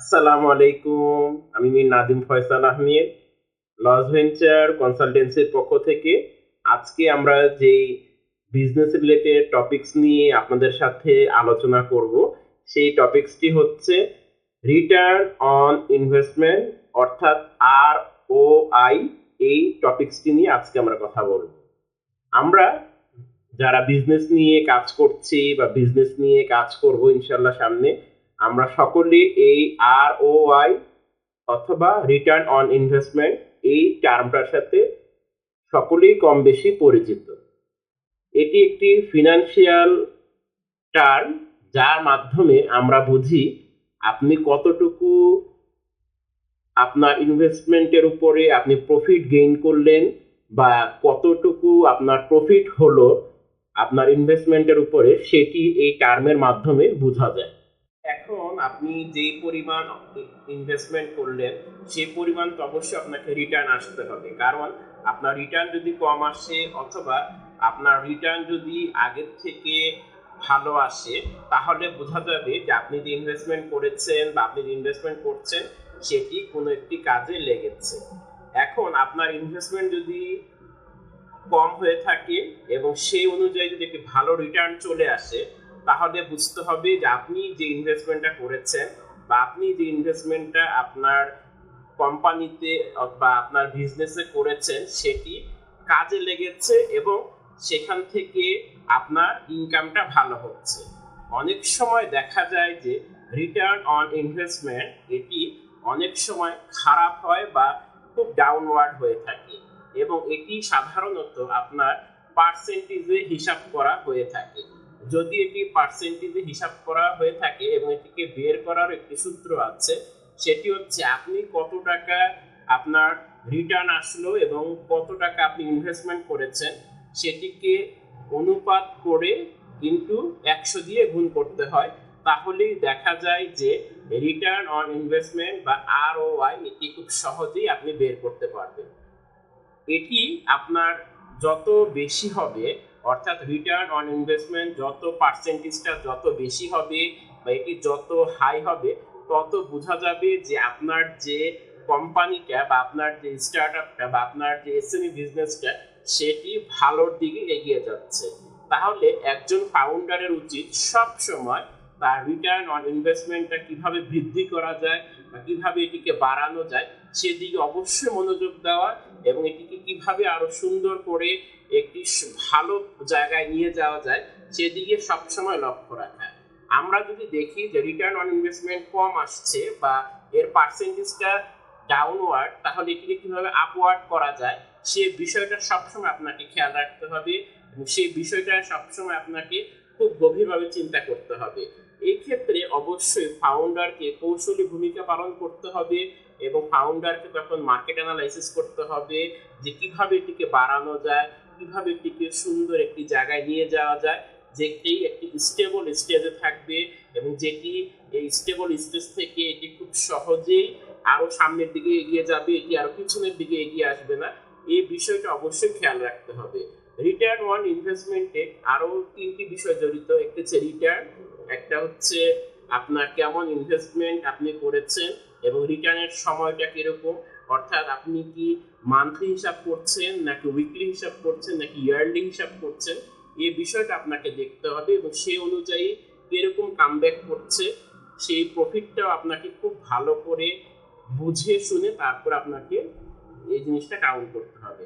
আসসালামু আলাইকুম, আমি নাদিম ফয়সাল আহমেদ, লস ভেঞ্চার কনসালটেন্সির পক্ষ থেকে। আজকে আমরা যেই বিজনেস রিলেটেড টপিকস নিয়ে আপনাদের সাথে আলোচনা করব, সেই টপিকসটি হচ্ছে রিটার্ন অন ইনভেস্টমেন্ট অর্থাৎ আর ও আই এই টপিকসটি নিয়ে আজকে আমরা কথা বলব। আমরা যারা বিজনেস নিয়ে কাজ করছি বা বিজনেস নিয়ে কাজ করব ইনশাল্লাহ সামনে আমরা সকলে এই আর ও আই অথবা রিটার্ন অন ইনভেস্টমেন্ট এই টার্মটার সাথে সকলেই কম বেশি পরিচিত। এটি একটি ফিনান্সিয়াল টার্ম যার মাধ্যমে আমরা বুঝি আপনি কতটুকু আপনার ইনভেস্টমেন্টের উপরে আপনি প্রফিট গেইন করলেন বা কতটুকু আপনার প্রফিট হলো আপনার ইনভেস্টমেন্টের উপরে সেটি এই টার্মের মাধ্যমে বোঝা যায়। আপনি যেই পরিমাণ ইনভেস্টমেন্ট করলেন, সেই পরিমাণ তো অবশ্যই আপনাকে রিটার্ন আসতে হবে। কারণ আপনার রিটার্ন যদি কম আসে অথবা আপনার রিটার্ন যদি আগের থেকে ভালো আসে, তাহলে বোঝা যাবে যে আপনি যে ইনভেস্টমেন্ট করেছেন বা আপনি যে ইনভেস্টমেন্ট করছেন, সেটি কোনো একটি কাজে লেগেছে। এখন আপনার ইনভেস্টমেন্ট যদি কম হয়ে থাকে এবং সেই অনুযায়ী যদি একটি ভালো রিটার্ন চলে আসে তাহলে বুঝতে হবে যে আপনি যে ইনভেস্টমেন্টটা করেছেন বা আপনি যে ইনভেস্টমেন্টটা আপনার কোম্পানিতে বা আপনার বিজনেসে করেছেন, সেটি কাজে লেগেছে এবং সেখান থেকে আপনার ইনকামটা ভালো হচ্ছে। অনেক সময় দেখা যায় যে রিটার্ন অন ইনভেস্টমেন্ট এটি অনেক সময় খারাপ হয় বা খুব ডাউনওয়ার্ড হয়ে থাকে এবং এটি সাধারণত আপনার পার্সেন্টেজে হিসাব করা হয়ে থাকে। যদি এটি পার্সেন্টেজে হিসাব করা হয়ে থাকে এবং এটিকে বের করার একটি সূত্র আছে, সেটি হচ্ছে আপনি কত টাকা আপনার রিটার্ন আসলো এবং কত টাকা আপনি ইনভেস্টমেন্ট করেছেন, সেটিকে অনুপাত করে কিন্তু একশো দিয়ে গুণ করতে হয়। তাহলেই দেখা যায় যে রিটার্ন অন ইনভেস্টমেন্ট বা আর ও এটি খুব সহজেই আপনি বের করতে পারবেন। এটি আপনার যত বেশি হবে অর্থাৎ রিটার্ন অন ইনভেস্টমেন্ট যত পার্সেন্টেজটা যত বেশি হবে বা এটি যত হাই হবে, তত বোঝা যাবে যে আপনার যে কোম্পানিটা বা আপনার যে স্টার্ট আপটা বা আপনার যে এসএমই বিজনেসটা সেটি ভালোর দিকে এগিয়ে যাচ্ছে। তাহলে একজন ফাউন্ডারের উচিত সব সময় তার রিটার্ন অন ইনভেস্টমেন্টটা কীভাবে বৃদ্ধি করা যায় বা কীভাবে এটিকে বাড়ানো যায়, সেদিকে অবশ্যই মনোযোগ দেওয়া এবং এটিকে কীভাবে আরও সুন্দর করে একটি ভালো জায়গায় নিয়ে যাওয়া যায়, সেদিকে সবসময় লক্ষ্য রাখা। আমরা যদি দেখি যে রিটার্ন অন ইনভেস্টমেন্ট কম আসছে বা এর পার্সেন্টেজটা ডাউনওয়ার্ড তাহলে এটিকে কীভাবে আপওয়ার্ড করা যায়, সে বিষয়টা সবসময় আপনাকে খেয়াল রাখতে হবে এবং সেই বিষয়টা সবসময় আপনাকে খুব গভীরভাবে চিন্তা করতে হবে। এই ক্ষেত্রে অবশ্যই ফাউন্ডারকে কৌশলী ভূমিকা পালন করতে হবে এবং ফাউন্ডারকে তখন মার্কেট অ্যানালাইসিস করতে হবে যে কীভাবে এটিকে বাড়ানো যায় কীভাবে এটিকে সুন্দর একটি জায়গায় নিয়ে যাওয়া যায়, যেটি একটি স্টেবল স্টেজে থাকবে এবং যেটি এই স্টেবল স্টেজ থেকে এটি খুব সহজেই আরও সামনের দিকে এগিয়ে যাবে, এটি আরও পিছনের দিকে এগিয়ে আসবে না। এই বিষয়টা অবশ্যই খেয়াল রাখতে হবে। রিটার্ন ওয়ান ইনভেস্টমেন্টে আরও তিনটি বিষয় জড়িত, একটি হচ্ছে রিটার্ন একটা হচ্ছে আপনার কেমন ইনভেস্টমেন্ট আপনি করেছেন এবং রিটার্নের সময়টা কীরকম অর্থাৎ আপনি কি মান্থলি হিসাব করছেন নাকি উইকলি হিসাব করছেন নাকি ইয়ারলি হিসাব করছেন এই বিষয়টা আপনাকে দেখতে হবে এবং সেই অনুযায়ী কীরকম কামব্যাক করছে, সেই প্রফিটটাও আপনাকে খুব ভালো করে বুঝে শুনে তারপর আপনাকে এই জিনিসটা কাউন্ট করতে হবে।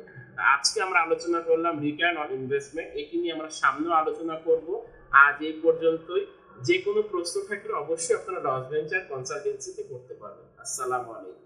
আজকে আমরা আলোচনা করলাম রিটার্ন অন ইনভেস্টমেন্ট এটি নিয়ে আমরা সামনেও আলোচনা করব। আজ এই পর্যন্তই। যে কোনো প্রশ্ন থাকলে অবশ্যই আপনারা লস ভেঞ্চার কনসালটেন্সিতে করতে পারবেন। আসসালামু আলাইকুম।